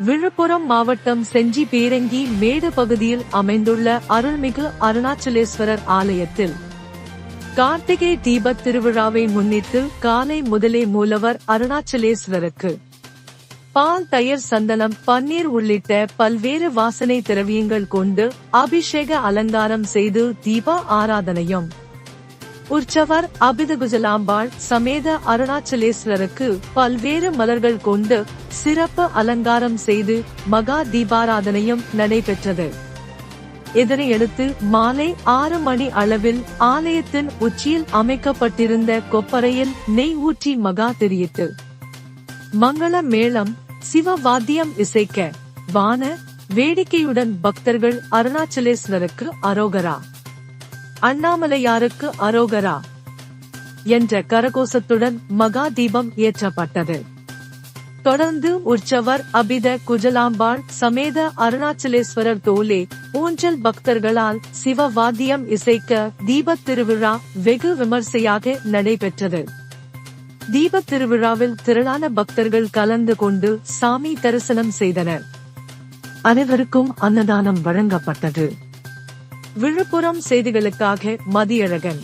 விழுப்புரம் மாவட்டம் செஞ்சி பீரங்கி மேடு பகுதியில் அமைந்துள்ள அருள்மிகு அருணாச்சலேஸ்வரர் ஆலயத்தில் கார்த்திகை தீபத் திருவிழாவை முன்னிட்டு காலை முதலே மூலவர் அருணாச்சலேஸ்வரருக்கு பால் தயிர் சந்தனம் பன்னீர் உள்ளிட்ட பல்வேறு வாசனை திரவியங்கள் கொண்டு அபிஷேக அலங்காரம் செய்து தீபா ஆராதனையும் உற்சவர் அபிதகுஜலாம்பாள் சமேத அருணாச்சலேஸ்வரருக்கு பல்வேறு மலர்கள் கொண்டு சிறப்பு அலங்காரம் செய்து மகா தீபாராதனையும் நடைபெற்றது. இதனையடுத்து மாலை ஆறு மணி அளவில் ஆலயத்தின் உச்சியில் அமைக்கப்பட்டிருந்த கொப்பரையில் நெய் ஊற்றி மகா தெரியிட்டு. மங்கள மேளம் சிவ வாத்தியம் இசைக்க வான வேடிக்கையுடன் பக்தர்கள் அருணாச்சலேஸ்வருக்கு அரோகரா. அண்ணாமலையாருக்கு அரோகரா என்ற கரகோசத்துடன் மகா தீபம் ஏற்றப்பட்டது. தொடர்ந்து உற்சவர் அபித குஜலாம்பாள் சமேத அருணாச்சலேஸ்வரர் தோலே ஊஞ்சல் பக்தர்களால் சிவ வாத்தியம் இசைக்க தீபத் திருவிழா வெகு விமர்சையாக நடைபெற்றது. தீபத் திருவிழாவில் திரளான பக்தர்கள் கலந்து கொண்டு சாமி தரிசனம் செய்தனர். அனைவருக்கும் அன்னதானம் வழங்கப்பட்டது. விழுப்புரம் செய்திகளுக்காக மதியழகன்.